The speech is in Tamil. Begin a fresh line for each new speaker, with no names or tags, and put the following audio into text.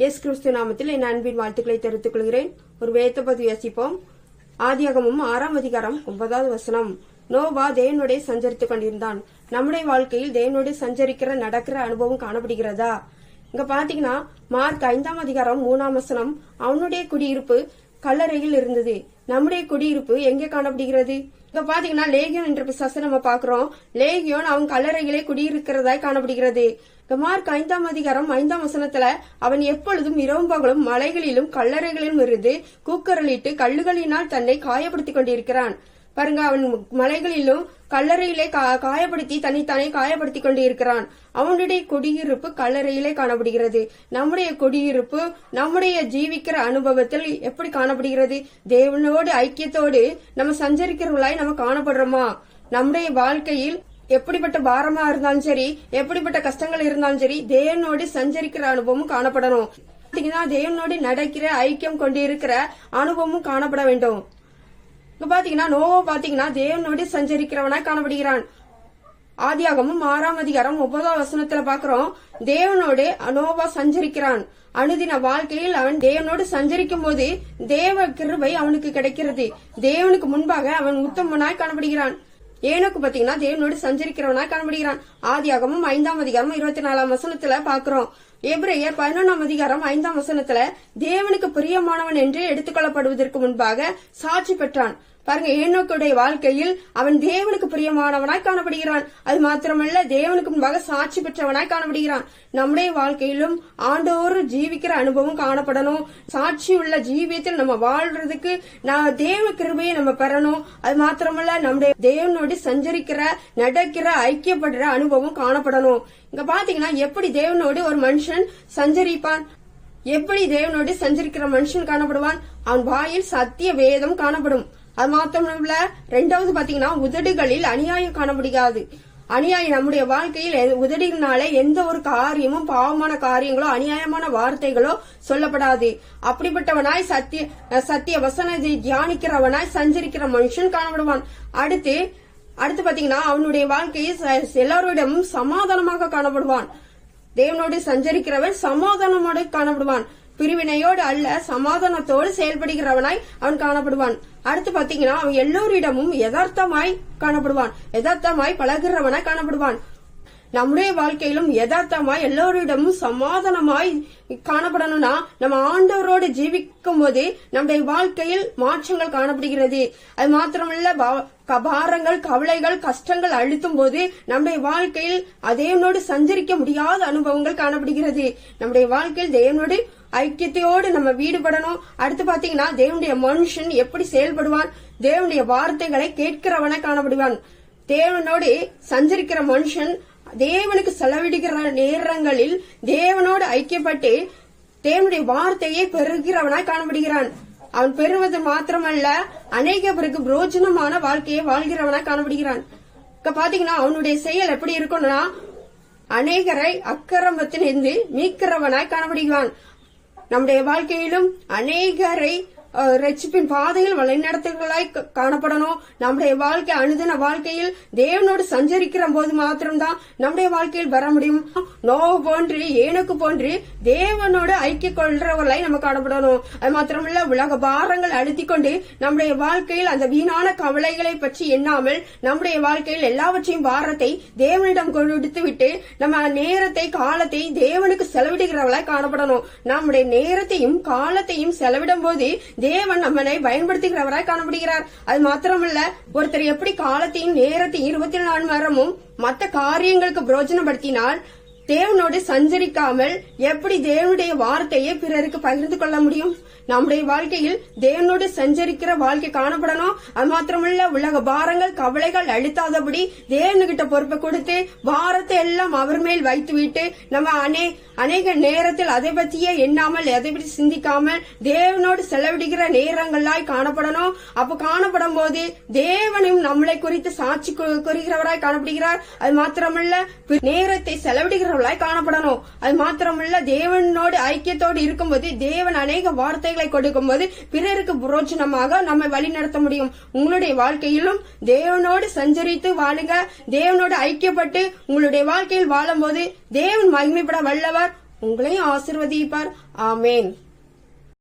இயேசு கிறிஸ்து நாமத்தில் என் அன்பின் வாழ்த்துக்களை தெரிவித்துக் கொள்கிறேன். ஒரு வேத பதிவு யோசிப்போம். ஆதியாகமும் ஆறாம் அதிகாரம் ஒன்பதாவது வசனம். நோவா தேவனுடைய சஞ்சரித்துக் கொண்டிருந்தான். நம்முடைய வாழ்க்கையில் தேவனுடைய சஞ்சரிக்கிற நடக்கிற அனுபவம் காணப்படுகிறதா? இங்க பாத்தீங்கன்னா மார்க் ஐந்தாம் அதிகாரம் மூணாம் வசனம். அவனுடைய குடியிருப்பு கல்லறையில் இருந்தது. நம்முடைய குடியிருப்பு எங்கே காணப்படுகிறது? இங்க பாத்தீங்கன்னா லேகியோன் என்ற பிசாசை நம்ம பாக்குறோம். லேகியோன் அவன் கல்லறைகளே குடியிருக்கிறதாய் காணப்படுகிறது. மார்க் ஐந்தாம் அதிகாரம் ஐந்தாம் வசனத்துல அவன் எப்பொழுதும் இரவும் பகலும் மலைகளிலும் கல்லறைகளிலும் இருந்து கூக்கரலிட்டு கல்லுகளினால் தன்னை காயப்படுத்திக் கொண்டிருக்கிறான். பாருங்க அவன் மலைகளிலும் கல்லறையிலே கா- காயப்படுத்தி தன்னைத்தானே காயப்படுத்திக் கொண்டு இருக்கிறான் அவனுடைய குடியிருப்பு கல்லறையிலே காணப்படுகிறது. நம்முடைய குடியிருப்பு நம்முடைய ஜீவிக்கிற அனுபவத்தில் எப்படி காணப்படுகிறது? தேவனோடு ஐக்கியத்தோடு நம்ம சஞ்சரிக்கிறவர்களாய் நம்ம காணப்படுறோமா? நம்முடைய வாழ்க்கையில் எப்படிப்பட்ட பாரமா இருந்தாலும் சரி எப்படிப்பட்ட கஷ்டங்கள் இருந்தாலும் சரி தேவனோடு சஞ்சரிக்கிற அனுபவமும் காணப்படணும். பாத்தீங்கன்னா தேவனோடு நடக்கிற ஐக்கியம் கொண்டு இருக்கிற அனுபவமும் காணப்பட வேண்டும். இங்க பாத்தீங்கன்னா நோவோ பாத்தீங்கன்னா தேவனோடு சஞ்சரிக்கிறவனாய் காணப்படுகிறான். ஆதியாகமும் ஆறாம் அதிகாரம் ஒன்பதாம் வசனத்துல பாக்குறோம் தேவனோடு அனோவா சஞ்சரிக்கிறான். அனுதின வாழ்க்கையில் அவன் தேவனோடு சஞ்சரிக்கும் போது தேவ கிருபை அவனுக்கு கிடைக்கிறது. தேவனுக்கு முன்பாக அவன் உத்தமனாய் காணப்படுகிறான். ஏனோக்கு பாத்தீங்கன்னா தேவனோடு சஞ்சரிக்கிறவனா காணப்படுகிறான். ஆதியாகமும் ஐந்தாம் அதிகாரமும் இருபத்தி நாலாம் வசனத்துல பாக்குறோம். எபிரேயர் பதினொன்றாம் அதிகாரம் ஐந்தாம் வசனத்துல தேவனுக்கு பிரியமானவன் என்று எடுத்துக்கொள்ளப்படுவதற்கு முன்பாக சாட்சி பெற்றான். பாருங்க ஏனோக்குடைய வாழ்க்கையில் அவன் தேவனுக்கு பிரியமானவனாய் காணப்படுகிறான். அது மாத்திரமல்ல தேவனுக்கு முன்பாக சாட்சி பெற்றவனாய் காணப்படுகிறான். நம்முடைய வாழ்க்கையிலும் ஆண்டோறு ஜீவிக்கிற அனுபவம் காணப்படணும். சாட்சி உள்ள ஜீவியத்தில் நம்ம வாழ்றதுக்கு நான் தேவ கிருபையை நம்ம பெறணும். அது மாத்திரமல்ல நம்முடைய தேவனோடு சஞ்சரிக்கிற நடக்கிற ஐக்கியப்படுற அனுபவம் காணப்படணும். இங்க பாத்தீங்கன்னா எப்படி தேவனோடு ஒரு மனுஷன் சஞ்சரிப்பான். எப்படி தேவனோடு சஞ்சரிக்கிற மனுஷன் காணப்படுவான்? அவன் வாயில் சத்திய வேதம் காணப்படும். அது மாத்திரமல்ல ரெண்டாவது பாத்தீங்கன்னா உதடுகளில் அநியாயம் காணப்படுகிறது. அநியாயம் நம்முடைய வாழ்க்கையில் எ- உதடினால எந்த ஒரு காரியமும் பாவமான காரியங்களோ அநியாயமான வார்த்தைகளோ சொல்லப்படாது. அப்படிப்பட்டவனாய் சத்திய சத்திய வசனத்தை தியானிக்கிறவனாய் சஞ்சரிக்கிற மனுஷன் காணப்படுவான். அடுத்து அடுத்து பாத்தீங்கன்னா அவனுடைய வாழ்க்கையை எல்லாரோடமும் சமாதானமாக காணப்படுவான். தேவனோடு சஞ்சரிக்கிறவன் சமாதானமோடு காணப்படுவான். பிரிவினையோடு அல்ல சமாதானத்தோடு செயல்படுகிறவனாய் அவன் காணப்படுவான். அடுத்து பாத்தீங்கன்னா அவன் எல்லோரிடமும் யதார்த்தமாய் காணப்படுவான். யதார்த்தமாய் பழகுறவனாய் காணப்படுவான். நம்முடைய வாழ்க்கையிலும் யதார்த்தமா எல்லோரிடமும் சமாதானமாய் காணப்படணும்னா நம்ம ஆண்டவரோடு ஜீவிக்கும் போது நம்முடைய வாழ்க்கையில் மாற்றங்கள் காணப்படுகிறது. அது மாத்திரமல்ல பாரங்கள் கவலைகள் கஷ்டங்கள் அழுத்தும் போது நம்முடைய வாழ்க்கையில் தேவனோடு சஞ்சரிக்க முடியாத அனுபவங்கள் காணப்படுகிறது. நம்முடைய வாழ்க்கையில் தேவனோடு ஐக்கியத்தையோடு நம்ம வீடுபடணும். அடுத்து பாத்தீங்கன்னா தேவனுடைய மனுஷன் எப்படி செயல்படுவான்? தேவனுடைய வார்த்தைகளை கேட்கிறவன காணப்படுவான். தேவனோடு சஞ்சரிக்கிற மனுஷன் தேவனுக்கு செலவிடுகிற நேரங்களில் தேவனோடு ஐக்கியப்பட்டு தேவனுடைய வார்த்தையை பெறுகிறவனாய் காணப்படுகிறான். அவன் பெறுவது மாத்திரமல்ல அநேக பிறகு புரோஜனமான வாழ்க்கையை வாழ்கிறவனாய் காணப்படுகிறான். இப்ப பாத்தீங்கன்னா அவனுடைய செயல் எப்படி இருக்கும்னா அநேகரை அக்கிரமத்திலிருந்து மீட்கிறவனாய் காணப்படுகிறான். நம்முடைய வாழ்க்கையிலும் அநேகரை ரட்சிப்பின் பாதையில் வழிநடத்துகளாய் காணப்படணும். நம்முடைய வாழ்க்கை அனுதின வாழ்க்கையில் தேவனோடு சஞ்சரிக்கிற போது மாத்திரம்தான் நம்முடைய வாழ்க்கையில் வர முடியும். நோவு போன்று ஏனுக்கு போன்று தேவனோடு ஐக்கிய கொள்றவர்களாய் நம்ம காணப்படணும். அது மாத்திரமல்ல உலக பாரங்கள் அழுத்திக் கொண்டு நம்முடைய வாழ்க்கையில் அந்த வீணான கவலைகளை பற்றி எண்ணாமல் நம்முடைய வாழ்க்கையில் எல்லாவற்றையும் பாரத்தை தேவனிடம் கொடுத்து விட்டு நம்ம நேரத்தை காலத்தை தேவனுக்கு செலவிடுகிறவர்களாய் காணப்படணும். நம்முடைய நேரத்தையும் காலத்தையும் செலவிடும் போது தேவன் நம்மளை பயன்படுத்துகிறவராய் காணப்படுகிறார். அது மாத்திரமல்ல ஒருத்தர் எப்படி காலத்தையும் நேரத்தையும் இருபத்தி நாலு மணி நேரமும் மற்ற காரியங்களுக்கு பிரயோஜனப்படுத்தினால் தேவனோடு சஞ்சரிக்காமல் எப்படி தேவனுடைய வார்த்தையை பிறருக்கு பகிர்ந்து கொள்ள முடியும்? நம்முடைய வாழ்க்கையில் தேவனோடு சஞ்சரிக்கிற வாழ்க்கை காணப்படணும். அது மாத்திரமல்ல உலக பாரங்கள் கவலைகள் அழுத்தாதபடி தேவனுகிட்ட பொறுப்பை கொடுத்து பாரத்தை எல்லாம் அவர் மேல் வைத்து விட்டு நம்ம அநே அநேக நேரத்தில் அதை பற்றியே எண்ணாமல் அதை பற்றி சிந்திக்காமல் தேவனோடு செலவிடுகிற நேரங்களாய் காணப்படணும். அப்ப காணப்படும் போது தேவனும் நம்மளை குறித்து சாட்சி கூறுகிறவராய் காணப்படுகிறார். அது மாத்திரமல்ல நேரத்தை செலவிடுகிற பொருளாய் காணப்படணும். அது மாத்திரமல்ல தேவனோடு ஐக்கியத்தோடு இருக்கும்போது தேவன் அநேக வார்த்தைகளை கொடுக்கும்போது பிறருக்கு புரோச்சனமாக நம்மை வழி நடத்த முடியும். உங்களுடைய வாழ்க்கையிலும் தேவனோடு சஞ்சரித்து வாழுங்க. தேவனோடு ஐக்கியப்பட்டு உங்களுடைய வாழ்க்கையில் வாழும்போது தேவன் மகிமைப்பட வல்லவர். உங்களையும் ஆசிர்வதிப்பார். ஆமேன்.